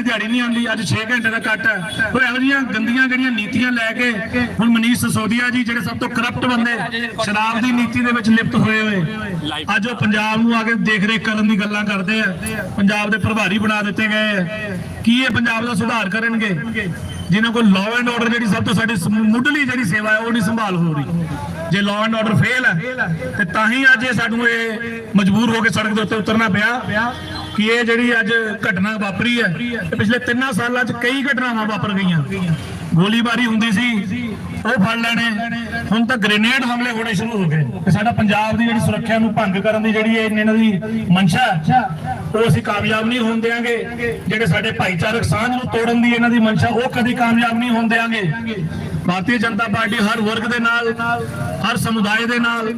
ਦਿਹਾੜੀ ਨਹੀਂ ਆਉਂਦੀ, ਅੱਜ 6 ਘੰਟੇ ਦਾ ਕੱਟ ਹੈ। ਉਹ ਇਹੋ ਜਿਹੀਆਂ ਗੰਦੀਆਂ ਜਿਹੜੀਆਂ ਨੀਤੀਆਂ ਲੈ ਕੇ ਹੁਣ ਮਨੀਸ਼ ਸਸੋਦੀਆ ਜੀ, ਜਿਹੜੇ ਸਭ ਤੋਂ ਕਰਪਟ ਬੰਦੇ, ਸ਼ਰਾਬ ਦੀ ਨੀਤੀ ਦੇ ਵਿੱਚ ਲਿਪਤ ਹੋਏ ਹੋਏ। ਅੱਜ ਉਹ ਪੰਜਾਬ ਨੂੰ ਆ ਕੇ ਦੇਖ ਰੇਖ ਕਰਨ ਦੀ ਗੱਲਾਂ ਕਰਦੇ ਆ। ਪੰਜਾਬ ਦੇ ਪ੍ਰਭਾਰੀ ਬਣਾ ਦਿੱਤੇ ਗਏ ਆ। ਕੀ ਇਹ ਪੰਜਾਬ ਦਾ ਸੁਧਾਰ ਕਰਨਗੇ? ਜਿਨ੍ਹਾਂ ਕੋਲ ਲਾਅ ਐਂਡ ਆਰਡਰ ਜਿਹੜੀ ਸਭ ਤੋਂ ਸਾਡੀ ਮੁੱਢਲੀ ਜਿਹੜੀ ਸੇਵਾ ਹੈ, ਉਹ ਨਹੀਂ ਸੰਭਾਲ ਹੋ ਰਹੀ। ਜੇ ਲਾਅ ਐਂਡ ਆਰਡਰ ਫੇਲ ਹੈ, ਤੇ ਤਾਂ ਹੀ ਅੱਜ ਇਹ ਸਾਨੂੰ ਇਹ ਮਜਬੂਰ ਹੋ ਕੇ ਸੜਕ ਦੇ ਉੱਤੇ ਉਤਰਨਾ ਪਿਆ। ਕਿ ਇਹ ਜਿਹੜੀ ਅੱਜ ਘਟਨਾ ਵਾਪਰੀ ਹੈ ਪਿਛਲੇ 3 ਸਾਲਾਂ 'ਚ ਕਈ ਘਟਨਾਵਾਂ ਵਾਪਰ ਗਈਆਂ। ਗੋਲੀਬਾਰੀ ਹੁੰਦੀ ਸੀ, ਉਹ ਫੜ ਲੈਣੇ। ਹੁਣ ਤਾਂ ਗ੍ਰੇਨੇਡ ਹਮਲੇ ਹੋਣੇ ਸ਼ੁਰੂ ਹੋ ਗਏ। ਤੇ ਸਾਡਾ ਪੰਜਾਬ ਦੀ ਜਿਹੜੀ ਸੁਰੱਖਿਆ ਨੂੰ ਭੰਗ ਕਰਨ ਦੀ ਜਿਹੜੀ ਇਹ ਇਹਨਾਂ ਦੀ ਮਨਸ਼ਾ ਉਹ ਅਸੀਂ ਕਾਮਯਾਬ ਨਹੀਂ ਹੋਣ ਦੇਵਾਂਗੇ ਜਿਹੜੇ ਸਾਡੇ ਭਾਈਚਾਰਕ ਸਾਂਝ ਨੂੰ ਤੋੜਨ ਦੀ ਇਹਨਾਂ ਦੀ ਮਨਸ਼ਾ, ਉਹ ਕਦੇ ਕਾਮਯਾਬ ਨਹੀਂ ਹੋਣ ਦੇਵਾਂਗੇ ਭਾਰਤੀ ਜਨਤਾ ਪਾਰਟੀ ਹਰ ਵਰਗ ਦੇ ਨਾਲ ਹਰ ਸਮੁਦਾਇ ਦੇ ਨਾਲ,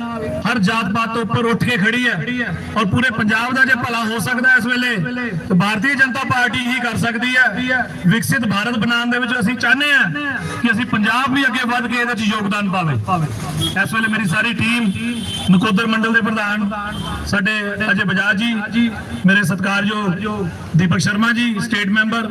ਹਰ ਜਾਤ ਪਾਤ ਤੋਂ ਉੱਪਰ ਉੱਠ ਕੇ ਖੜੀ ਹੈ। ਔਰ ਪੂਰੇ ਪੰਜਾਬ ਦਾ ਜੇ ਭਲਾ ਹੋ ਸਕਦਾ ਇਸ ਵੇਲੇ, ਤਾਂ ਭਾਰਤੀ ਜਨਤਾ ਪਾਰਟੀ ਹੀ ਕਰ ਸਕਦੀ ਹੈ। ਵਿਕਸਿਤ ਭਾਰਤ ਬਣਾਉਣ ਦੇ ਵਿੱਚ ਅਸੀਂ ਚਾਹੁੰਦੇ ਹਾਂ ਕਿ ਅਸੀਂ ਪੰਜਾਬ ਵੀ ਅੱਗੇ ਵਧ ਕੇ ਇਹਦੇ ਵਿੱਚ ਯੋਗਦਾਨ ਪਾਵੇ। ਇਸ ਵੇਲੇ ਮੇਰੀ ਸਾਰੀ ਟੀਮ ਨਕੋਦਰ ਮੰਡਲ ਦੇ ਪ੍ਰਧਾਨ, ਸਾਡੇ ਅਜੇ ਬਜਾਜ ਜੀ, ਮੇਰੇ ਸਤਿਕਾਰਯੋਗ ਦੀਪਕ ਸ਼ਰਮਾ ਜੀ, ਸਟੇਟ ਮੈਂਬਰ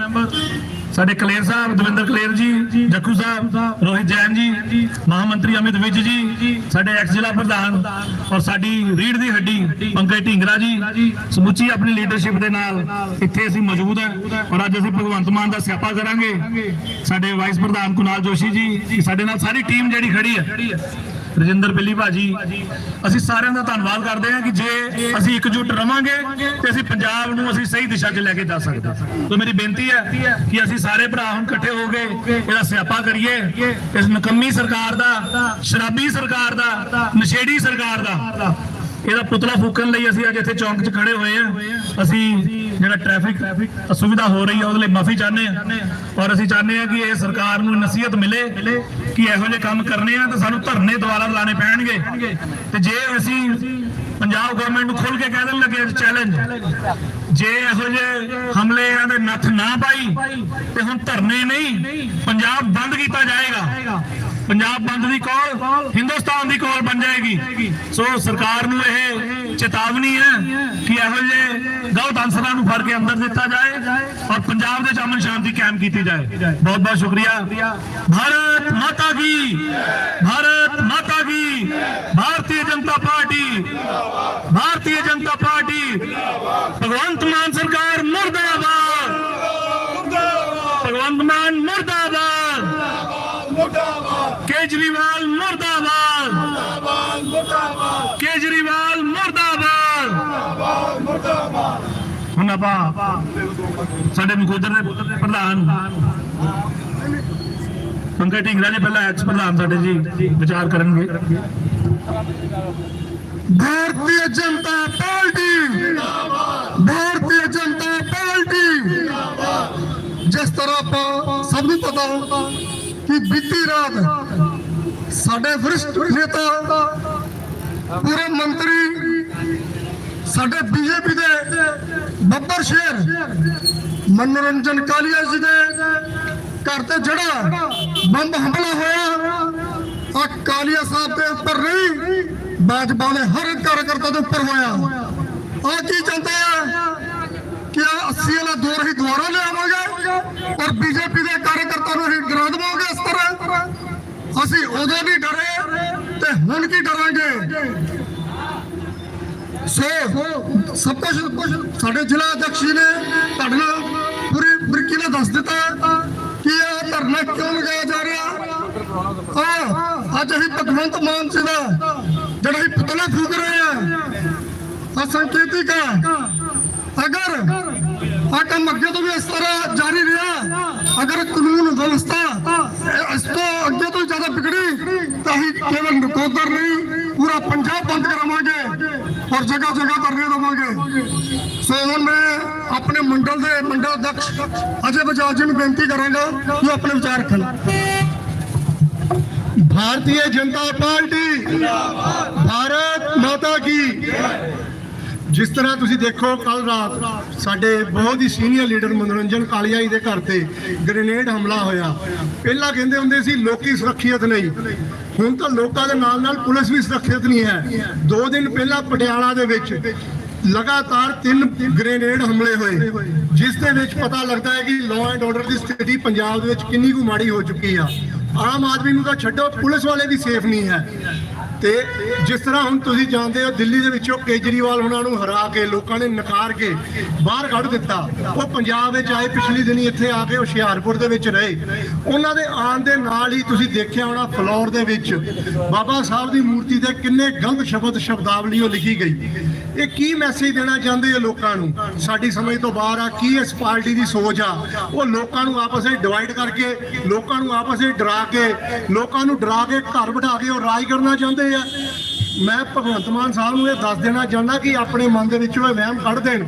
ਸਾਡੇ ਕਲੇਰ ਸਾਹਿਬ, ਦਵਿੰਦਰ ਕਲੇਰ ਜੀ, ਜੱਖੂ ਸਾਹਿਬ, ਰੋਹਿਤ ਜੈਨ ਜੀ, ਮਹਾਮੰਤਰੀ ਅਮਿਤ ਵਿਜ ਜੀ, ਸਾਡੇ ਐਕਸ ਜ਼ਿਲ੍ਹਾ ਪ੍ਰਧਾਨ ਔਰ ਸਾਡੀ ਰੀੜ ਦੀ ਹੱਡੀ, ਪੰਕਜ ਢਿੰਗਰਾ ਜੀ, ਸਮੁੱਚੀ ਆਪਣੀ ਲੀਡਰਸ਼ਿਪ ਦੇ ਨਾਲ ਇੱਥੇ ਅਸੀਂ ਮੌਜੂਦ ਹਾਂ ਔਰ ਅੱਜ ਅਸੀਂ ਭਗਵੰਤ ਮਾਨ ਦਾ ਸਿਆਪਾ ਕਰਾਂਗੇ। ਸਾਡੇ ਵਾਈਸ ਪ੍ਰਧਾਨ ਕੁਨਾਲ ਜੋਸ਼ੀ ਜੀ, ਸਾਡੇ ਨਾਲ ਸਾਰੀ ਟੀਮ ਜਿਹੜੀ ਖੜੀ ਹੈ। ਰਜਿੰਦਰ ਬਿੱਲੀ ਭਾਜੀ, ਅਸੀਂ ਸਾਰਿਆਂ ਦਾ ਧੰਨਵਾਦ ਕਰਦੇ ਹਾਂ ਕਿ ਜੇ ਅਸੀਂ ਇਕਜੁੱਟ ਰਵਾਂਗੇ ਤੇ ਅਸੀਂ ਪੰਜਾਬ ਨੂੰ ਅਸੀਂ ਸਹੀ ਦਿਸ਼ਾ 'ਚ ਲੈ ਕੇ ਜਾ ਸਕਦੇ ਸੋ ਮੇਰੀ ਬੇਨਤੀ ਹੈ ਕਿ ਅਸੀਂ ਸਾਰੇ ਭਰਾ ਹੁਣ ਇਕੱਠੇ ਹੋ ਕੇ ਇਹਦਾ ਸਿਆਪਾ ਕਰੀਏ। ਇਸ ਨਕੰਮੀ ਸਰਕਾਰ ਦਾ, ਸ਼ਰਾਬੀ ਸਰਕਾਰ ਦਾ, ਨਸ਼ੇੜੀ ਸਰਕਾਰ ਦਾ ਇਹਦਾ ਪੁਤਲਾ ਫੂਕਣ ਲਈ ਅਸੀਂ ਅੱਜ ਇੱਥੇ ਚੌਂਕ 'ਚ ਖੜੇ ਹੋਏ ਆ ਅਸੀਂ ਜਿਹੜਾ ਟ੍ਰੈਫਿਕ ਅਸੁਵਿਧਾ ਹੋ ਰਹੀ ਹੈ ਉਹਦੇ ਲਈ ਮਾਫੀ ਚਾਹੁੰਦੇ ਆ ਔਰ ਅਸੀਂ ਚਾਹੁੰਦੇ ਆ ਕਿ ਇਹ ਸਰਕਾਰ ਨੂੰ ਨਸੀਹਤ ਮਿਲੇ ਕਿ ਇਹੋ ਜਿਹੇ ਕੰਮ ਕਰਨੇ ਆ ਤਾਂ ਸਾਨੂੰ ਧਰਨੇ ਦੁਆਰਾ ਲਾਣੇ ਪੈਣਗੇ। ਤੇ ਜੇ ਅਸੀਂ ਪੰਜਾਬ ਗਵਰਨਮੈਂਟ ਨੂੰ ਖੁੱਲ ਕੇ ਕਹਿ ਦੇਣ ਲੱਗੇ ਚੈਲੰਜ ਜੇ ਇਹੋ ਜਿਹੇ ਹਮਲਿਆਂ ਦੇ ਨੱਥ ਨਾ ਪਾਈ, ਤੇ ਹੁਣ ਧਰਨੇ ਨਹੀਂ, ਪੰਜਾਬ ਬੰਦ ਕੀਤਾ ਜਾਏਗਾ। ਪੰਜਾਬ ਬੰਦ ਦੀ ਕਾਲ, ਹਿੰਦੁਸਤਾਨ ਦੀ ਕਾਲ ਬਣ ਜਾਏਗੀ। ਸੋ ਸਰਕਾਰ ਨੂੰ ਇਹ ਚੇਤਾਵਨੀ ਹੈ ਕਿ ਇਹੋ ਜਿਹੇ ਗਲਤ ਅੰਸਰਾਂ ਨੂੰ ਫੜ ਕੇ ਅੰਦਰ ਦਿੱਤਾ ਜਾਏ ਔਰ ਪੰਜਾਬ ਦੇ ਵਿੱਚ ਅਮਨ ਸ਼ਾਂਤੀ ਕਾਇਮ ਕੀਤੀ ਜਾਏ। ਬਹੁਤ ਬਹੁਤ ਸ਼ੁਕਰੀਆ। ਭਾਰਤ ਮਾਤਾ ਕੀ, ਭਾਰਤ ਮਾਤਾ ਕੀ ਭਾਰਤੀ ਜਨਤਾ ਪਾਰਟੀ ਭਾਰਤੀ ਜਨਤਾ ਪਾਰਟੀ ਭਗਵੰਤ ਮਾਨ ਸਰਕਾਰ ਮੁਰਦਾਬਾਦ ਭਗਵੰਤ ਮਾਨ ਮੁਰਦਾਬਾਦ ਕੇਜਰੀਵਾਲ ਮੁਰਦਾਬਾਦ ਕੇਜਰੀਵਾਲ ਮੁਰਦਾਬਾਦ ਸਭਾ ਸਾਡੇ ਮਖੋਦਰ ਦੇ ਪ੍ਰਧਾਨ। ਪੰਕਜ ਢਿੰਗਰਾ ਜੀ, ਪਹਿਲਾਂ ਐਕਸ ਪ੍ਰਧਾਨ ਸਾਡੇ ਜੀ, ਵਿਚਾਰ ਕਰਨਗੇ। Bharatiya Janata party, Bharatiya Janata party. ਜਿਸ ਤਰ੍ਹਾਂ ਆਪਾਂ ਸਭ ਨੂੰ ਪਤਾ ਕਿ ਬੀਤੀ ਰਾਤ ਸਾਡੇ ਵਰਿਸ਼ਠ ਨੇਤਾ ਪੂਰੇ ਮੰਤਰੀ ਸਾਡੇ ਬੀਜੇਪੀ ਦੇ ਬੱਬਰ ਸ਼ੇਰ ਮਨੋਰੰਜਨ ਕਾਲੀਆ ਜੀ ਦੇ ਘਰ ਤੇ ਜਿਹੜਾ ਬੰਬ ਹਮਲਾ ਹੋਇਆ, ਆ ਕਾਲੀਆ ਸਾਹਿਬ ਦੇ ਉੱਪਰ ਨਹੀਂ ਬਾਜਪਾ ਨੇ ਹਰ ਕਾਰਜਕਰਤਾ ਦੇ ਉੱਪਰ ਹੋਇਆ। ਆ ਕੀ ਚਾਹੁੰਦੇ ਆ? ਕਿ ਆ 80 ਵਾਲਾ ਦੌਰ ਹੀ ਦੁਬਾਰਾ ਲਿਆਵਾਂਗੇ ਔਰ ਬੀਜੇਪੀ ਦੇ ਕਾਰਜਕਰਤਾ ਨੂੰ ਹੀ ਡਰਾ ਦੇਵਾਂਗੇ ਇਸ ਤਰ੍ਹਾਂ। ਅਸੀਂ ਉਦੋਂ ਨਹੀਂ ਡਰੇ ਤੇ ਹੁਣ ਕੀ ਡਰਾਂਗੇ? ਸੋ ਸਭ ਕੁਝ ਸਾਡੇ ਜ਼ਿਲ੍ਹਾ ਅਧਿਕਸ਼ ਜੀ ਨੇ ਤੁਹਾਡੇ ਨਾਲ ਪੂਰੀ ਬਰੀਕੀ ਨਾਲ ਦੱਸ ਦਿੱਤਾ ਕਿ ਇਹ ਧਰਨਾ ਕਿਉਂ ਲਗਾਇਆ ਜਾ ਰਿਹਾ। ਆ ਅੱਜ ਅਸੀਂ ਭਗਵੰਤ ਮਾਨ ਜੀ ਦਾ ਜਿਹੜਾ ਅਸੀਂ ਪੁਤਲਾ ਫੂਕ ਰਹੇ ਆ ਆ ਸੰਕੇਤਿਕ ਹੈ। ਅਗਰ ਆ ਕੰਮ ਅੱਗੇ ਤੋਂ ਵੀ ਇਸ ਤਰ੍ਹਾਂ ਜਾਰੀ ਰਿਹਾ ਅਗਰ ਕਾਨੂੰਨ ਵਿਵਸਥਾ ਇਸ ਤੋਂ ਅੱਗੇ ਤੋਂ ਜ਼ਿਆਦਾ ਵਿਗੜੀ ਤਾਂ ਅਸੀਂ ਕੇਵਲ ਨਕੋਦਰ ਨਹੀਂ ਪੂਰਾ ਪੰਜਾਬ ਬੰਦ ਕਰਾਵਾਂਗੇ ਔਰ ਜਗ੍ਹਾ ਜਗ੍ਹਾ ਧਰਨੇ ਦੇਵਾਂਗੇ ਸੋ ਹੁਣ ਮੈਂ ਆਪਣੇ ਮੰਡਲ ਦੇ ਮੰਡਲ ਅਧਿਕਸ਼ ਅਜੇ ਬਜਾਜ ਜੀ ਨੂੰ ਬੇਨਤੀ ਕਰਾਂਗਾ ਕਿ ਉਹ ਆਪਣੇ ਵਿਚਾਰ ਰੱਖਣ भारतीय जनता पार्टी भारत माता की ਜਿਸ ਤਰ੍ਹਾਂ ਤੁਸੀਂ ਦੇਖੋ ਕੱਲ ਰਾਤ ਸਾਡੇ ਬਹੁਤ ਹੀ ਸੀਨੀਅਰ ਲੀਡਰ ਮਨੋਰੰਜਨ ਕਾਲੀਆ ਜੀ ਦੇ ਘਰ ਤੇ ਗ੍ਰੇਨੇਡ ਹਮਲਾ ਹੋਇਆ। ਪਹਿਲਾਂ ਕਹਿੰਦੇ ਹੁੰਦੇ ਸੀ, ਲੋਕੀ ਸੁਰੱਖਿਅਤ ਨਹੀਂ। ਹੁਣ ਤਾਂ ਲੋਕਾਂ ਦੇ ਨਾਲ ਨਾਲ ਪੁਲਿਸ ਵੀ ਸੁਰੱਖਿਅਤ ਨਹੀਂ ਹੈ। ਦੋ ਦਿਨ ਪਹਿਲਾਂ ਪਟਿਆਲਾ ਦੇ ਵਿੱਚ ਲਗਾਤਾਰ ਤਿੰਨ ਗ੍ਰੇਨੇਡ ਹਮਲੇ ਹੋਏ। ਜਿਸ ਦੇ ਵਿੱਚ ਪਤਾ ਲੱਗਦਾ ਹੈ ਕਿ ਲਾਅ ਐਂਡ ਆਰਡਰ ਦੀ ਸਥਿਤੀ ਪੰਜਾਬ ਦੇ ਵਿੱਚ ਕਿੰਨੀ ਕੁ ਮਾੜੀ ਹੋ ਚੁੱਕੀ ਆ। ਆਮ ਆਦਮੀ ਨੂੰ ਤਾਂ ਛੱਡੋ, ਪੁਲਿਸ ਵਾਲੇ ਵੀ ਸੇਫ ਨਹੀਂ ਹੈ। ਤੇ ਜਿਸ ਤਰ੍ਹਾਂ ਹੁਣ ਤੁਸੀਂ ਜਾਣਦੇ ਹੋ ਦਿੱਲੀ ਦੇ ਵਿੱਚੋਂ ਕੇਜਰੀਵਾਲ ਉਹਨਾਂ ਨੂੰ ਹਰਾ ਕੇ, ਲੋਕਾਂ ਨੇ ਨਕਾਰ ਕੇ ਬਾਹਰ ਕੱਢ ਦਿੱਤਾ। ਉਹ ਪੰਜਾਬ ਵਿੱਚ ਆਏ, ਪਿਛਲੀ ਦਿਨੀ ਇੱਥੇ ਆ ਕੇ ਹੁਸ਼ਿਆਰਪੁਰ ਦੇ ਵਿੱਚ ਰਹੇ। ਉਹਨਾਂ ਦੇ ਆਉਣ ਦੇ ਨਾਲ ਹੀ ਤੁਸੀਂ ਦੇਖਿਆ ਹੋਣਾ ਫਲੋਰ ਦੇ ਵਿੱਚ ਬਾਬਾ ਸਾਹਿਬ ਦੀ ਮੂਰਤੀ ਤੇ ਕਿੰਨੇ ਗਲਤ ਸ਼ਬਦ ਸ਼ਬਦਾਵਲੀ ਉਹ ਲਿਖੀ ਗਈ। ਇਹ ਕੀ ਮੈਸੇਜ ਦੇਣਾ ਚਾਹੁੰਦੇ ਆ ਲੋਕਾਂ ਨੂੰ? ਸਾਡੀ ਸਮਝ ਤੋਂ ਬਾਹਰ ਆ, ਕੀ ਇਸ ਪਾਰਟੀ ਦੀ ਸੋਚ ਆ? ਉਹ ਲੋਕਾਂ ਨੂੰ ਆਪਸ ਵਿੱਚ ਡਿਵਾਈਡ ਕਰਕੇ, ਲੋਕਾਂ ਨੂੰ ਆਪਸ ਵਿੱਚ ਡਰਾ ਕੇ, ਲੋਕਾਂ ਨੂੰ ਡਰਾ ਕੇ ਘਰ ਬਿਠਾ ਕੇ ਉਹ ਰਾਜ ਕਰਨਾ ਚਾਹੁੰਦੇ ਆ। ਮੈਂ ਭਗਵੰਤ ਮਾਨ ਸਾਹਿਬ ਨੂੰ ਇਹ ਦੱਸ ਦੇਣਾ ਚਾਹੁੰਦਾ ਕਿ ਆਪਣੇ ਮਨ ਦੇ ਵਿੱਚੋਂ ਇਹ ਵਹਿਮ ਕੱਢ ਦੇਣ।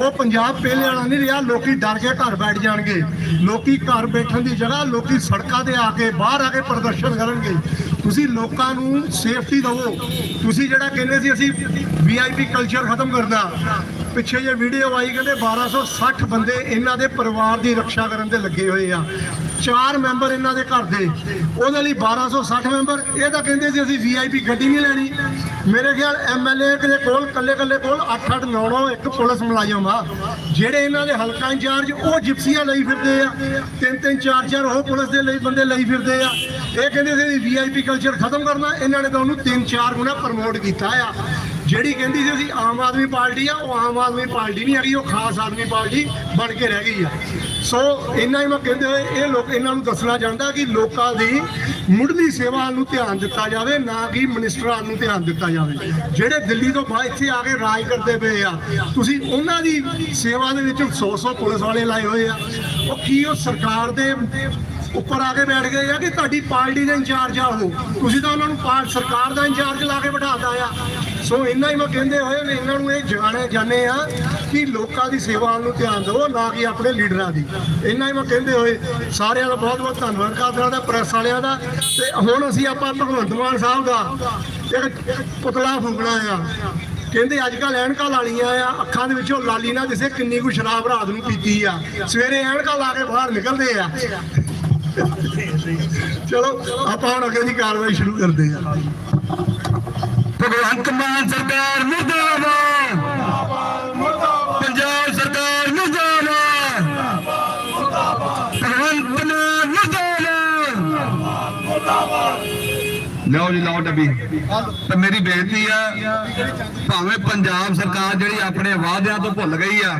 ਉਹ ਪੰਜਾਬ ਪਹਿਲੇ ਵਾਲਾ ਨਹੀਂ ਰਿਹਾ, ਲੋਕੀ ਡਰ ਕੇ ਘਰ ਬੈਠ ਜਾਣਗੇ। ਲੋਕੀ ਘਰ ਬੈਠਣ ਦੀ ਜਗ੍ਹਾ, ਲੋਕੀ ਸੜਕਾਂ ਤੇ ਆ ਕੇ ਬਾਹਰ ਆ ਕੇ ਪ੍ਰਦਰਸ਼ਨ ਕਰਨਗੇ। ਤੁਸੀਂ ਲੋਕਾਂ ਨੂੰ ਸੇਫਟੀ ਦਿਵੋ। ਤੁਸੀਂ ਜਿਹੜਾ ਕਹਿੰਦੇ ਸੀ ਅਸੀਂ ਵੀਆਈਪੀ ਕਲਚਰ ਖਤਮ ਕਰਨਾ। ਪਿੱਛੇ ਜੇ ਵੀਡੀਓ ਆਈ ਕਹਿੰਦੇ 1260 ਬੰਦੇ ਇਹਨਾਂ ਦੇ ਪਰਿਵਾਰ ਦੀ ਰੱਖਿਆ ਕਰਨ ਤੇ ਲੱਗੇ ਹੋਏ ਆ। ਚਾਰ ਮੈਂਬਰ ਇਹਨਾਂ ਦੇ ਘਰ ਦੇ। ਉਹਦੇ ਲਈ 1260 ਮੈਂਬਰ ਇਹ ਤਾਂ ਕਹਿੰਦੇ ਸੀ ਅਸੀਂ ਵੀਆਈਪੀ ਗੱਡੀ ਨਹੀਂ ਲੈਣੀ। ਮੇਰੇ ਖਿਆਲ ਐਮਐਲਏ ਦੇ ਕੋਲ ਕੱਲੇ ਕੱਲੇ ਕੋਲ 8 8 9 9 ਇੱਕ ਪੁਲਿਸ ਮੁਲਾਜ਼ਮ ਆ। ਜਿਹੜੇ ਇਹਨਾਂ ਦੇ ਹਲਕਾ ਇੰਚਾਰਜ, ਉਹ ਜਿਪਸੀਆਂ ਲਈ ਫਿਰਦੇ ਆ। ਤਿੰਨ ਤਿੰਨ, ਚਾਰ ਚਾਰ ਉਹ ਪੁਲਿਸ ਦੇ ਲਈ ਬੰਦੇ ਲਈ ਫਿਰਦੇ ਆ। ਇਹ ਕਹਿੰਦੇ ਸੀ ਵੀਆਈਪੀ ਕਲਚਰ ਖਤਮ ਕਰਨਾ। ਇਹਨਾਂ ਨੇ ਤਾਂ ਉਹਨੂੰ ਤਿੰਨ ਚਾਰ ਗੁਣਾ ਪ੍ਰਮੋਟ ਕੀਤਾ ਆ। ਜਿਹੜੀ ਕਹਿੰਦੀ ਸੀ ਅਸੀਂ ਆਮ ਆਦਮੀ ਪਾਰਟੀ ਆ, ਉਹ ਆਮ ਆਦਮੀ ਪਾਰਟੀ ਨਹੀਂ ਹੈਗੀ, ਉਹ ਖਾਸ ਆਦਮੀ ਪਾਰਟੀ ਬਣ ਕੇ ਰਹਿ ਗਈ ਆ। ਸੋ ਇਹਨਾਂ ਹੀ ਮੈਂ ਕਹਿੰਦੇ ਹੋਏ, ਇਹ ਲੋਕ ਇਹਨਾਂ ਨੂੰ ਦੱਸਣਾ ਚਾਹੁੰਦਾ ਕਿ ਲੋਕਾਂ ਦੀ ਮੁੱਢਲੀ ਸੇਵਾ ਨੂੰ ਧਿਆਨ ਦਿੱਤਾ ਜਾਵੇ, ਨਾ ਕਿ ਮਿਨਿਸਟਰਾਂ ਨੂੰ ਧਿਆਨ ਦਿੱਤਾ ਜਾਵੇ। ਜਿਹੜੇ ਦਿੱਲੀ ਤੋਂ ਬਾਹਰ ਇੱਥੇ ਆ ਕੇ ਰਾਜ ਕਰਦੇ ਪਏ ਆ, ਤੁਸੀਂ ਉਹਨਾਂ ਦੀ ਸੇਵਾ ਦੇ ਵਿੱਚ 100-100 ਪੁਲਿਸ ਵਾਲੇ ਲਾਏ ਹੋਏ ਆ। ਉਹ ਕੀ ਉਹ ਸਰਕਾਰ ਦੇ ਉੱਪਰ ਆ ਕੇ ਬੈਠ ਗਏ ਆ ਕਿ ਤੁਹਾਡੀ ਪਾਰਟੀ ਦੇ ਇੰਚਾਰਜ ਆ ਉਹ? ਤੁਸੀਂ ਤਾਂ ਉਹਨਾਂ ਨੂੰ ਪਾ- ਸਰਕਾਰ ਦਾ ਇੰਚਾਰਜ ਲਾ ਕੇ ਬਿਠਾਤਾ ਆ। ਸੋ ਇੰਨਾ ਹੀ ਮੈਂ ਕਹਿੰਦੇ ਹੋਏ ਨੇ ਇਹਨਾਂ ਨੂੰ ਇਹ ਜਗਾਣੇ ਜਾਣੇ ਆ ਕਿ ਲੋਕਾਂ ਦੀ ਸੇਵਾ ਵੱਲ ਨੂੰ ਧਿਆਨ ਦਿਓ, ਨਾ ਕਿ ਆਪਣੇ ਲੀਡਰਾਂ ਦੀ। ਇੰਨਾ ਹੀ ਮੈਂ ਕਹਿੰਦੇ ਹੋਏ, ਸਾਰਿਆਂ ਦਾ ਬਹੁਤ ਬਹੁਤ ਧੰਨਵਾਦ ਕਰਦਾ ਦਾ ਪ੍ਰੈਸ ਵਾਲਿਆਂ ਦਾ। ਤੇ ਹੁਣ ਅਸੀਂ ਆਪਾਂ ਭਗਵੰਤ ਮਾਨ ਸਾਹਿਬ ਦਾ ਇੱਕ ਪੁਤਲਾ ਫੂਕਣਾ ਆ। ਕਹਿੰਦੇ ਅੱਜ ਕੱਲ ਐਨਕਾਂ ਲਾਲੀਆਂ ਆ, ਅੱਖਾਂ ਦੇ ਵਿੱਚੋਂ ਲਾਲੀ ਨਾ ਦਿਸੇ, ਕਿੰਨੀ ਕੁ ਸ਼ਰਾਬ ਰਾਤ ਨੂੰ ਪੀਤੀ ਆ। ਸਵੇਰੇ ਐਨਕਾਂ ਲਾ ਕੇ ਬਾਹਰ ਨਿਕਲਦੇ ਆ। ਚਲੋ, ਆਪਾਂ ਹੁਣ ਅੱਗੇ ਦੀ ਕਾਰਵਾਈ ਸ਼ੁਰੂ ਕਰਦੇ ਆ। ਭਗਵੰਤ ਮਾਨ ਸਰਕਾਰ ਮੁਰਦਾਬਾਦ। ਪੰਜਾਬ ਸਰਕਾਰ ਮੁਰਦਾਬਾਦ। ਭਗਵੰਤ ਮਾਨ ਮੁਰਦਾਬਾਦ। ਲਓ ਜੀ, ਲਓ ਡੱਬੀ। ਤੇ ਮੇਰੀ ਬੇਨਤੀ ਆ, ਭਾਵੇਂ ਪੰਜਾਬ ਸਰਕਾਰ ਜਿਹੜੀ ਆਪਣੇ ਵਾਅਦਿਆਂ ਤੋਂ ਭੁੱਲ ਗਈ ਆ,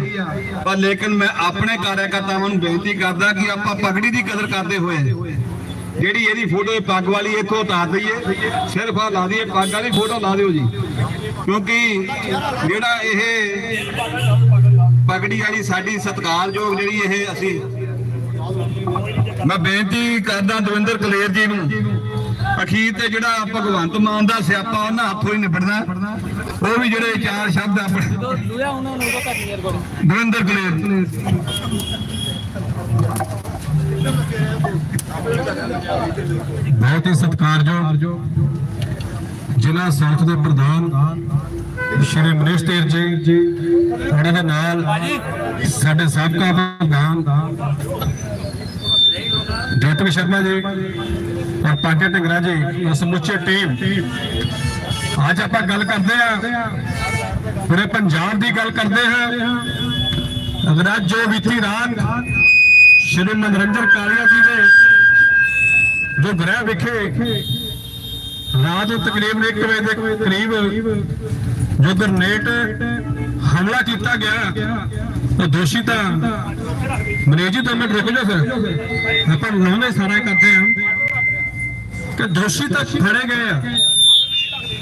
ਪਰ ਲੇਕਿਨ ਮੈਂ ਆਪਣੇ ਕਾਰਜਕਰਤਾਵਾਂ ਨੂੰ ਬੇਨਤੀ ਕਰਦਾ ਕਿ ਆਪਾਂ ਪਗੜੀ ਦੀ ਕਦਰ ਕਰਦੇ ਹੋਏ ਜਿਹੜੀ ਇਹਦੀ ਫੋਟੋ ਪੱਗ ਵਾਲੀ ਇੱਥੋਂ ਉਤਾਰ ਦਈਏ, ਸਿਰਫ ਆ ਲਾ ਦਈਏ, ਪੱਗ ਵਾਲੀ ਫੋਟੋ ਲਾ ਦਿਓ ਜੀ। ਕਿਉਂਕਿ ਜਿਹੜਾ ਇਹ ਪਗੜੀ ਵਾਲੀ ਸਾਡੀ ਸਤਿਕਾਰਯੋਗ ਜਿਹੜੀ ਇਹ ਅਸੀਂ ਮੈਂ ਬੇਨਤੀ ਕਰਦਾ ਦਵਿੰਦਰ ਕਲੇਰ ਜੀ ਨੂੰ, ਅਖੀਰ ਤੇ ਜਿਹੜਾ ਭਗਵੰਤ ਮਾਨ ਦਾ ਸਿਆਪਾ ਉਹਨਾਂ ਹੱਥੋਂ ਹੀ ਨਿਬੜਨਾ। ਉਹ ਵੀ ਜਿਹੜੇ ਚਾਰ ਸ਼ਬਦ ਆਪਣੇ ਦਵਿੰਦਰ ਕਲੇਰ। ਬਹੁਤ ਹੀ ਸਤਿਕਾਰਯੋਗ ਜ਼ਿਲ੍ਹਾ ਸੰਸਦ ਦੇ ਪ੍ਰਧਾਨ ਸ਼੍ਰੀ ਮਨੀਸ਼ ਤੇਰ ਜੀ ਉਹਨਾਂ ਦੇ ਨਾਲ ਸਾਡੇ ਸਾਬਕਾ ਪ੍ਰਧਾਨ ਜੋਤਿਕ ਸ਼ਰਮਾ ਜੀ ਔਰ ਪਾਂਕੇ ਢਿੰਗਰਾ ਜੀ ਉਹ ਸਮੁੱਚੀ ਟੀਮ ਅੱਜ ਆਪਾਂ ਗੱਲ ਕਰਦੇ ਆ ਪੂਰੇ ਪੰਜਾਬ ਦੀ ਗੱਲ ਕਰਦੇ ਹਾਂ। ਅਗਰ ਅੱਜ ਜੋ ਬੀਤੀ ਰਾਤ ਸ਼੍ਰੀ ਮਨੋਰੰਜਨ ਕਾਲੀਆ ਜੀ ਦੇ ਜੋ ਗ੍ਰਹਿ ਵਿਖੇ। ਰਾਤ ਨੂੰ ਤਕਰੀਬਨ 1 ਵਜੇ ਦੇ ਕਰੀਬ ਜੋ ਗਰਨੇਟ ਹਮਲਾ ਕੀਤਾ ਗਿਆ, ਉਹ ਦੋਸ਼ੀ ਤਾਂ ਮਨੇਜੀ ਤੋਂ ਮਿੰਟ ਰੁਕ ਜਾ ਸਰ ਆਪਾਂ ਨੌਵੇਂ ਸਾਰਾ ਕਰਦੇ ਹਾਂ ਕਿ ਦੋਸ਼ੀ ਤਾਂ ਫੜੇ ਗਏ ਆ।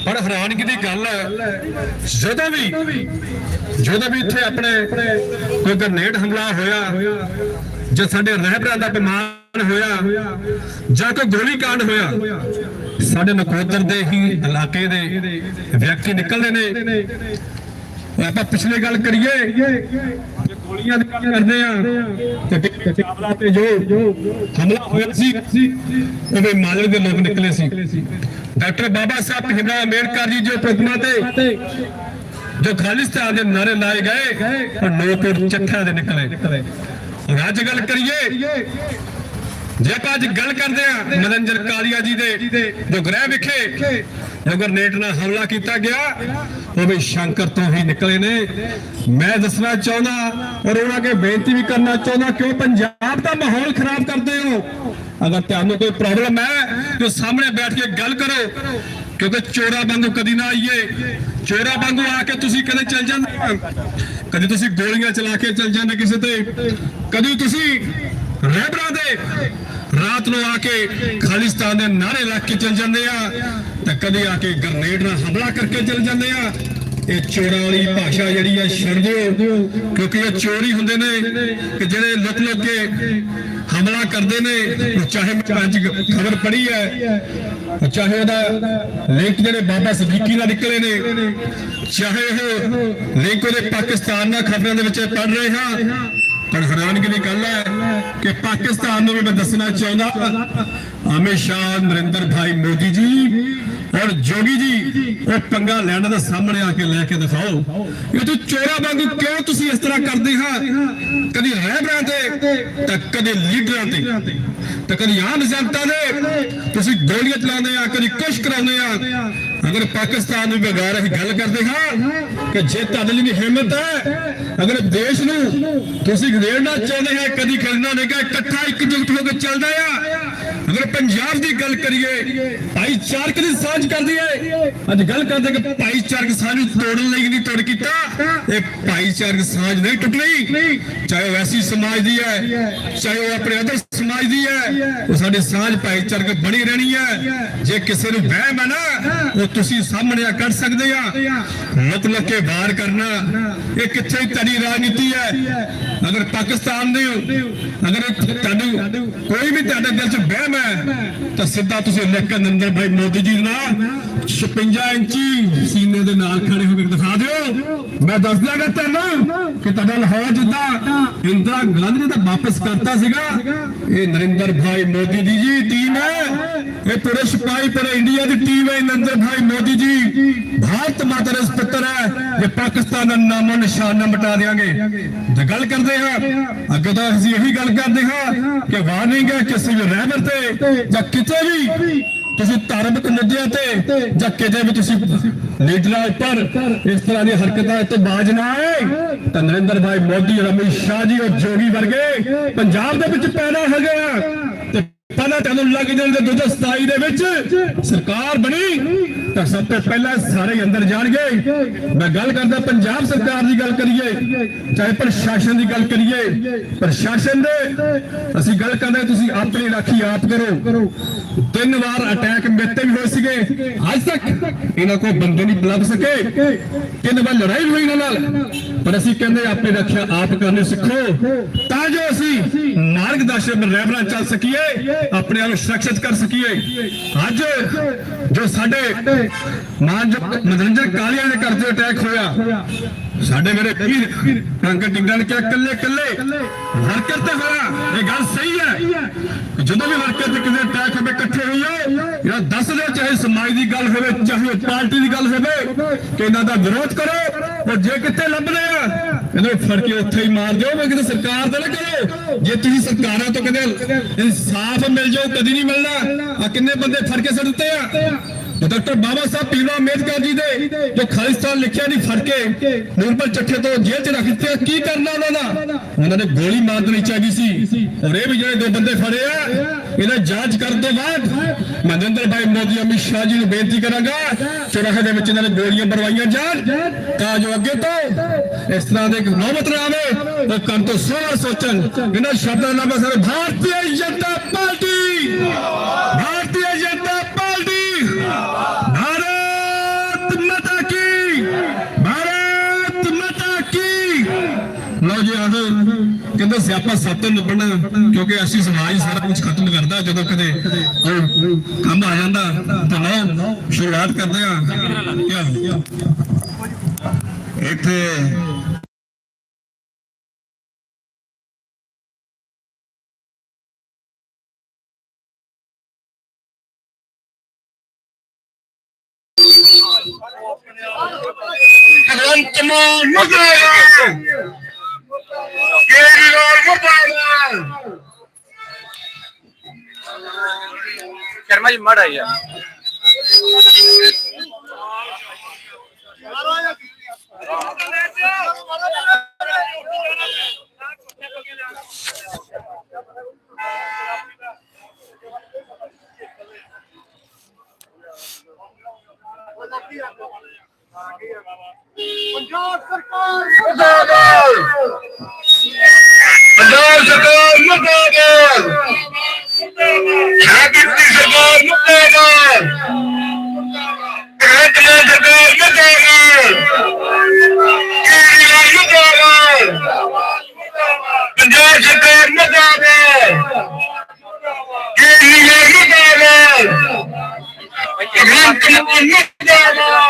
ਪਰ ਹੈਰਾਨਗੀ ਦੀ ਗੱਲ ਹੈ, ਜਦੋਂ ਵੀ ਜਦੋਂ ਵੀ ਇੱਥੇ ਆਪਣੇ ਕੋਈ ਗਰਨੇਟ ਹਮਲਾ ਹੋਇਆ ਜਾਂ ਸਾਡੇ ਰਹਿਬਰਾਂ ਦਾ ਬਿਮਾਨ ਹੋਇਆ, ਜਾਂ ਕੋਈ ਗੋਲੀ ਕਾਂਡ ਹੋਇਆ, ਸਾਡੇ ਨਕੋਦਰ ਦੇ ਹੀ ਇਲਾਕੇ ਦੇ ਵਿਅਕਤੀ ਨਿਕਲਦੇ ਨੇ। ਆਪਾਂ ਪਿਛਲੇ ਗੱਲ ਕਰੀਏ ਗੋਲੀਆਂ ਦੀ ਗੱਲ ਕਰਦੇ ਆ ਤੇ ਚਾਵਲਾ ਤੇ ਜੋ ਹਮਲਾ ਹੋਇਆ ਸੀ ਉਹ ਵੀ ਮਾਲਵੇ ਦੇ ਲੋਕ ਨਿਕਲੇ ਸੀ। ਡਾਕਟਰ ਬਾਬਾ ਸਾਹਿਬ ਭੀਮਰਾਓ ਅੰਬੇਡਕਰ ਜੀ ਜੋ ਪ੍ਰਤਿਮਾ ਤੇ, ਜੋ ਖਾਲਿਸਤਾਨ ਦੇ ਨਾਰੇ ਲਾਏ ਗਏ, ਉਹ ਲੋਕ ਚੱਠਾ ਦੇ ਨਿਕਲੇ। ਹੁਣ ਗੱਲ ਕਰੀਏ ਜੇ ਅੱਜ ਗੱਲ ਕਰਦੇ ਆ ਮਨੰਜਰ ਕਾਲੀਆ ਜੀ ਦੇ ਜੋ ਗ੍ਰਹਿ ਵਿਖੇ ਜੋ ਗ੍ਰਨੇਡ ਨਾਲ ਹਮਲਾ ਕੀਤਾ ਗਿਆ, ਉਹ ਵੀ ਸ਼ੰਕਰ ਤੋਂ ਹੀ ਨਿਕਲੇ ਨੇ। ਮੈਂ ਦੱਸਣਾ ਚਾਹੁੰਦਾ ਔਰ ਉਹਨਾਂ ਕੇ ਬੇਨਤੀ ਵੀ ਕਰਨਾ ਚਾਹੁੰਦਾ, ਕਿਉਂ ਪੰਜਾਬ ਦਾ ਮਾਹੌਲ ਖਰਾਬ ਕਰਦੇ ਹੋ? ਅਗਰ ਤੁਹਾਨੂੰ ਕੋਈ ਪ੍ਰੋਬਲਮ ਹੈ, ਤੇ ਸਾਹਮਣੇ ਬੈਠ ਕੇ ਗੱਲ ਕਰੋ, ਕਿਉਂਕਿ ਚੋਰਾ ਵਾਂਗੂ ਕਦੀ ਨਾ ਆਈਏ। ਚੋਰਾ ਵਾਂਗੂ ਆ ਕੇ ਤੁਸੀਂ ਕਦੇ ਚੱਲ ਜਾਂਦੇ ਕਦੇ ਤੁਸੀਂ ਗੋਲੀਆਂ ਚਲਾ ਕੇ ਚੱਲ ਜਾਂਦੇ ਕਿਸੇ ਤੇ? ਕਦੀ ਤੁਸੀਂ ਰੈਬਰਾਂ ਦੇ ਰਾਤ ਨੂੰ ਆ ਕੇ ਖਾਲਿਸਤਾਨ ਦੇ ਨਾਰੇ ਲਾ ਕੇ ਚੱਲ ਜਾਂਦੇ ਆ ਤਾਂ ਕਦੇ ਆ ਕੇ ਗ੍ਰਨੇਡ ਨਾਲ ਹਮਲਾ ਕਰਕੇ ਚੱਲ ਜਾਂਦੇ ਆ। ਇਹ ਚੋਰਾਂ ਵਾਲੀ ਭਾਸ਼ਾ ਜਿਹੜੀ ਆ ਛੱਡ ਦਿਓ ਕਿਉਂਕਿ ਇਹ ਚੋਰ ਹੁੰਦੇ ਨੇ ਕਿ ਜਿਹੜੇ ਲੁੱਟ ਲੁੱਟ ਕੇ ਹਮਲਾ ਕਰਦੇ ਨੇ। ਚਾਹੇ ਮੈਂ ਅੱਜ ਖਬਰ ਪੜ੍ਹੀ ਹੈ, ਚਾਹੇ ਉਹਦਾ ਲਿੰਕ ਜਿਹੜੇ ਬਾਬਾ ਸਦੀਕੀ ਨਾਲ ਨਿਕਲੇ ਨੇ, ਚਾਹੇ ਉਹ ਲਿੰਕ ਉਹਦੇ ਪਾਕਿਸਤਾਨ ਨਾਲ ਖਬਰਾਂ ਦੇ ਵਿੱਚ ਪੜ ਰਹੇ ਹਾਂ। ਪਰ ਹੈਰਾਨਗੀ ਦੀ ਗੱਲ ਹੈ ਕਿ ਪਾਕਿਸਤਾਨ ਨੂੰ ਵੀ ਮੈਂ ਦੱਸਣਾ ਚਾਹੁੰਦਾ। ਅਮਿਤ ਸ਼ਾਹ, ਨਰਿੰਦਰ ਭਾਈ ਮੋਦੀ ਜੀ ਔਰ ਜੋਗੀ ਜੀ ਉਹ ਪੰਗਾ ਲੈਣ ਦਾ ਸਾਹਮਣੇ ਆ ਕੇ ਲੈ ਕੇ ਦਿਖਾਓ। ਇਹ ਤੂੰ ਚੋਰਾ ਵਾਂਗੂ ਕਿਉਂ ਤੁਸੀਂ ਇਸ ਤਰ੍ਹਾਂ ਕਰਦੇ ਹਾਂ? ਕਦੀ ਰਹਿਬਰਾਂ ਤੇ ਤਾਂ ਕਦੇ ਲੀਡਰਾਂ ਤੇ। ਤਾਂ ਕਦੀ ਆਮ ਜਨਤਾ ਦੇ। ਤੁਸੀਂ ਗੋਲੀਆਂ ਚਲਾਉਂਦੇ ਆ, ਕਦੀ ਕੁਛ ਕਰਾਉਂਦੇ ਆ। ਅਗਰ ਪਾਕਿਸਤਾਨ ਨੂੰ ਬਗਾਰ ਅਸੀਂ ਗੱਲ ਕਰਦੇ ਹਾਂ ਕਿ ਜੇ ਤੁਹਾਡੇ ਲਈ ਹਿੰਮਤ ਹੈ, ਅਗਰ ਦੇਸ਼ ਨੂੰ ਤੁਸੀਂ ਘੇਰਨਾ ਚਾਹੁੰਦੇ ਹੈ, ਕਦੀ ਕਰਨਾ ਨਹੀਂ ਕਿ ਇਕੱਠਾ ਇਕਜੁੱਟ ਹੋ ਕੇ ਚੱਲਦਾ ਆ। ਅਗਰ ਪੰਜਾਬ ਦੀ ਗੱਲ ਕਰੀਏ, ਭਾਈਚਾਰਕ ਦੀ ਸਾਂਝ ਕਰਦੀ ਹੈ ਅੱਜ ਗੱਲ ਕਰਦੇ ਕਿ ਭਾਈਚਾਰਕ ਸਾਂਝ ਨੂੰ ਤੋੜਨ ਲਈ ਨਹੀਂ ਤੋੜ ਕੀਤਾ ਇਹ ਭਾਈਚਾਰਕ ਸਾਂਝ ਨਹੀਂ ਟੁੱਟਣੀ। ਚਾਹੇ ਉਹ ਐਸੀ ਸਮਾਜ ਦੀ ਹੈ, ਚਾਹੇ ਉਹ ਆਪਣੇ ਅਦਰ ਸਮਾਜ ਦੀ ਹੈ, ਉਹ ਸਾਡੀ ਸਾਂਝ ਭਾਈਚਾਰਕ ਬਣੀ ਰਹਿਣੀ ਹੈ। ਜੇ ਕਿਸੇ ਨੂੰ ਵਹਿਮ ਹੈ ਨਾ, ਉਹ ਤੁਸੀਂ ਸਾਹਮਣੇ ਆ ਕਰ ਸਕਦੇ ਆ। ਮਤਲਬ ਕਿ ਵਾਰ ਕਰਨਾ, ਇਹ ਕਿੱਥੇ ਤੜੀ ਰਾਜਨੀਤੀ ਹੈ? ਅਗਰ ਪਾਕਿਸਤਾਨ ਦੇ ਅਗਰ ਤੁਹਾਨੂੰ ਕੋਈ ਵੀ ਤੁਹਾਡੇ ਦਿਲ 'ਚ ਵਹਿਮ ਹੈ, ਤਾਂ ਸਿੱਧਾ ਤੁਸੀਂ ਲਿਖ ਕੇ ਨਰਿੰਦਰ ਭਾਈ ਮੋਦੀ ਜੀ ਨਾਲ 56 ਇੰਚੀ ਸੀਨੇ ਦੇ ਨਾਲ ਖੜੇ ਹੋ ਕੇ ਦਿਖਾ ਦਿਓ। ਮੈਂ ਦੱਸ ਦਿਆਂਗਾ ਤੁਹਾਨੂੰ ਕਿ ਤੁਹਾਡਾ ਲਾਹੌਰ ਜਿੱਦਾਂ ਇੰਦਰਾ ਗਾਂਧੀ ਨੇ ਤਾਂ ਵਾਪਸ ਕਰਤਾ ਸੀਗਾ। ਇਹ ਨਰਿੰਦਰ ਭਾਈ ਮੋਦੀ ਦੀ ਜੀ ਟੀਮ ਹੈ। ਇਹ ਪੂਰੇ ਸਿਪਾਹੀ ਪੂਰੇ ਇੰਡੀਆ ਦੀ ਟੀਮ ਹੈ। ਨਰਿੰਦਰ ਭਾਈ ਮੋਦੀ ਜੀ। ਭਾਰਤ ਮਾਤਾ ਦੇ ਸਪੁੱਤਰ ਹੈ। ਇਹ ਪਾਕਿਸਤਾਨ ਦਾ ਨਾਮੋ ਨਿਸ਼ਾਨ ਨਾ ਮਿਟਾ ਦੇਾਂਗੇ ਜੇ ਗੱਲ ਕਰਦੇ ਹਾਂ, ਅੱਗੇ ਤਾਂ ਅਸੀਂ ਇਹੀ ਗੱਲ ਕਰਦੇ ਹਾਂ ਕਿ ਵਾਰਨਿੰਗ ਹੈ, ਕਿਸੇ ਵੀ ਰਹਿਬਰ ਤੇ ਜਾਂ ਕਿਤੇ ਵੀ ਤੁਸੀਂ ਧਾਰਮਿਕ ਮੁੱਦਿਆਂ ਤੇ ਜਾਂ ਕਿਤੇ ਵੀ ਤੁਸੀਂ ਲੀਡਰਾਂ ਉੱਪਰ ਇਸ ਤਰ੍ਹਾਂ ਦੀ ਹਰਕਤਾਂ ਤੋਂ ਬਾਜ ਨਾ ਆਏ। ਤਾਂ ਨਰਿੰਦਰ ਭਾਈ ਮੋਦੀ ਔਰ ਅਮਿਤ ਸ਼ਾਹ ਜੀ ਔਰ ਜੋਗੀ ਵਰਗੇ ਪੰਜਾਬ ਦੇ ਵਿੱਚ ਪੈਦਾ ਹੋ ਗਏ ਆ। ਤੇ ਪਹਿਲਾਂ ਤੁਹਾਨੂੰ ਲੱਗ ਜਾਂਦੇ 2027 ਦੇ ਵਿੱਚ ਸਰਕਾਰ ਬਣੀ ਤਾਂ ਸਭ ਤੋਂ ਪਹਿਲਾਂ ਸਾਰੇ ਅੰਦਰ ਜਾਣਗੇ। ਮੈਂ ਗੱਲ ਕਰਦਾ ਪੰਜਾਬ ਸਰਕਾਰ ਦੀ ਗੱਲ ਕਰੀਏ, ਚਾਹੇ ਪ੍ਰਸ਼ਾਸਨ ਦੀ ਗੱਲ ਕਰੀਏ, ਪ੍ਰਸ਼ਾਸਨ ਦੇ। ਅਸੀਂ ਗੱਲ ਕਰਦੇ ਤੁਸੀਂ ਆਪਣੀ ਰਾਖੀ ਆਪ ਕਰੋ। ਤਿੰਨ ਵਾਰ ਅਟੈਕ ਮੇਤੇ ਵੀ ਹੋਏ ਸੀਗੇ। ਅੱਜ ਤੱਕ ਇਹਨਾਂ ਕੋਲ ਬੰਦੇ ਨਹੀਂ ਲੱਭ ਸਕੇ। ਤਿੰਨ ਵਾਰ ਲੜਾਈ ਹੋਈ ਇਹਨਾਂ ਨਾਲ। ਪਰ ਅਸੀਂ ਕਹਿੰਦੇ ਆਪਣੀ ਰੱਖਿਆ ਆਪ ਕਰਨੀ ਸਿੱਖੋ। ਤਾਂ ਜੋ ਅਸੀਂ ਮਾਰਗਦਰਸ਼ਨ ਰਹਿਬਰਾਂ ਚੱਲ ਸਕੀਏ, ਆਪਣੇ ਆਪ ਨੂੰ ਸੁਰੱਖਿਅਤ ਕਰ ਸਕੀਏ। ਅੱਜ ਜੋ ਸਾਡੇ ਮਾਨਯੋਗ ਮਨੋਰੰਜਨ ਕਾਲੀਆ ਦੇ ਘਰ ਤੇ ਅਟੈਕ ਹੋਇਆ। ਸਾਡੇ ਮੇਰੇ ਵੀਰ ਰੰਗ ਟਿੰਗਾਂ ਨੇ ਕਿਹਾ ਕੱਲੇ ਕੱਲੇ ਹਰਕਤ ਤੇ ਹੋਇਆ ਇਹ ਗੱਲ ਸਹੀ ਹੈ ਜਦੋਂ ਵੀ ਹਰਕਤ ਕਿਸੇ ਅਟੈਕ ਹੋਵੇ, ਇਕੱਠੇ ਹੋਈਏ। ਇਹ ਦੱਸ ਦਿਓ ਚਾਹੇ ਸਮਾਜ ਦੀ ਗੱਲ ਹੋਵੇ, ਚਾਹੇ ਪਾਰਟੀ ਦੀ ਗੱਲ ਹੋਵੇ ਕਿ ਇਹਨਾਂ ਦਾ ਵਿਰੋਧ ਕਰੋ ਔਰ ਜੇ ਕਿਤੇ ਲੱਭਦੇ ਆ, ਇਹਨੂੰ ਫੜ ਕੇ ਉੱਥੇ ਹੀ ਮਾਰ ਦਿਓ, ਮੈਂ ਕਿਤੇ ਸਰਕਾਰ ਦਾ ਨਾ ਕਰੋ। ਜੇ ਤੁਸੀਂ ਸਰਕਾਰਾਂ ਤੋਂ ਕਹਿੰਦੇ ਇਨਸਾਫ ਮਿਲ ਜਾਓ ਕਦੀ ਨਹੀਂ ਮਿਲਣਾ ਆ ਕਿੰਨੇ ਬੰਦੇ ਫੜ ਕੇ ਸੁੱਟਦੇ ਆ? ਡਾਕਟਰ ਬਾਬਾ ਸਾਹਿਬ ਭੀਮਰਾਓ ਅੰਬੇਦਕਰ ਜੀ ਦੇ ਜੋ ਖਾਲਿਸਤਾਨ ਲਿਖਿਆ ਨਹੀਂ ਫੜ ਕੇ ਨੂਰਪੁਰ ਚੱਠੇ ਤੋਂ ਜੇਲ੍ਹ 'ਚ ਰੱਖ ਦਿੱਤੇ ਕੀ ਕਰਨਾ ਉਹਨਾਂ ਦਾ? ਉਹਨਾਂ ਨੇ ਗੋਲੀ ਮਾਰ ਦੇਣੀ ਚਾਹੀਦੀ ਸੀ। ਔਰ ਇਹ ਵੀ ਜਿਹੜੇ ਦੋ ਬੰਦੇ ਫੜੇ ਆ, ਇਹਨਾਂ ਜਾਂਚ ਕਰਨ ਤੋਂ ਬਾਅਦ ਮੈਂ ਭਾਈ ਮੋਦੀ, ਅਮਿਤ ਸ਼ਾਹ ਜੀ ਨੂੰ ਬੇਨਤੀ ਕਰਾਂਗਾ ਚੁਰਾਹੇ ਦੇ ਵਿੱਚ ਇਹਨਾਂ ਨੇ ਗੋਲੀਆਂ ਮਰਵਾਈਆਂ ਜਾਣ, ਤਾਂ ਜੋ ਅੱਗੇ ਤੋਂ ਇਸ ਤਰ੍ਹਾਂ ਦੇ ਨੌਬਤ ਨਾ ਆਵੇ ਉਹ ਕੰਮ ਤੋਂ ਸੋਹਣਾ ਸੋਚਣ। ਇਹਨਾਂ ਸ਼ਬਦਾਂ ਨਾਲ ਬਸ ਭਾਰਤੀ ਜਨਤਾ ਪਾਰਟੀ! ਕਹਿੰਦੇ ਸਿਆਪਾ ਸੱਤ ਨੂੰ ਨਿਭਣਾ, ਕਿਉਂਕਿ ਅਸੀਂ ਸਮਾਜ ਸਾਰਾ ਕੁਝ ਖਤਮ ਕਰਦਾ, ਜਦੋਂ ਕਦੇ ਕੰਮ ਆ ਜਾਂਦਾ, ਤਾਂ ਲਓ ਸ਼ੁਰੂਆਤ ਕਰਦੇ ਆ ਇੱਥੇ ਭਗਵੰਤ ਮਾਨ ਮੁਰਦਾਬਾਦ Querido Rupert. Germán Maraya. Punjab ਸਰਕਾਰ ਮੁਰਦਾਬਾਦ ਪੰਜਾਬ ਸਰਕਾਰ ਮੁਰਦਾਬਾਦ। ਸ਼ਾਕਿਰ ਦੀ ਸਰਕਾਰ ਮੁਰਦਾਬਾਦ। ਭਗਵੰਤ ਮਾਨ ਸਰਕਾਰ ਮੁਰਦਾਬਾਦ। ਕੇਜਰੀਵਾਲ ਮੁਰਦਾਬਾਦ। ਪੰਜਾਬ ਸਰਕਾਰ ਮੁਰਦਾਬਾਦ। ਕੇਜਰੀਵਾਲ ਮੁਰਦਾਬਾਦ। ਭਗਵੰਤ ਮਾਨ ਮੁਰਦਾਬਾਦ।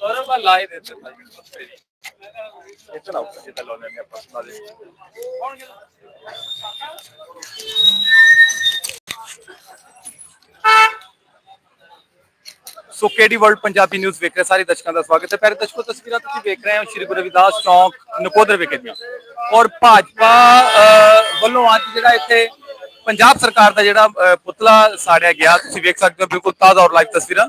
ਸੌ ਰੁਪਏ ਲਾਏ ਦੇ ਤੇ ਭਾਈ। ਇਤਨਾ ਉੱਪਰ ਜਿੱਦਾਂ ਲਾਉਣੇ ਨੇ ਆਪਾਂ ਨਾਲੇ so KD world Punjabi news ਵੇਖ ਰਹੇ ਸਾਰੇ ਦਰਸ਼ਕਾਂ ਦਾ ਸਵਾਗਤ ਹੈ। ਪਿਆਰੇ ਦਰਸ਼ਕੋ ਤਸਵੀਰਾਂ ਤੁਸੀਂ ਵੇਖ ਰਹੇ ਹੋ? ਸ਼੍ਰੀ ਗੁਰੂ ਰਵਿਦਾਸ ਚੌਂਕ ਨਕੋਦਰ ਵਿਖੇ ਦੀਆਂ ਔਰ ਭਾਜਪਾ ਅਹ, ਵੱਲੋਂ ਅੱਜ ਜਿਹੜਾ ਇੱਥੇ ਪੰਜਾਬ ਸਰਕਾਰ ਦਾ ਜਿਹੜਾ ਪੁਤਲਾ ਸਾੜਿਆ ਗਿਆ ਤੁਸੀਂ ਵੇਖ ਸਕਦੇ ਹੋ ਬਿਲਕੁਲ ਤਾਜ਼ਾ ਔਰ ਲਾਈਵ ਤਸਵੀਰਾਂ।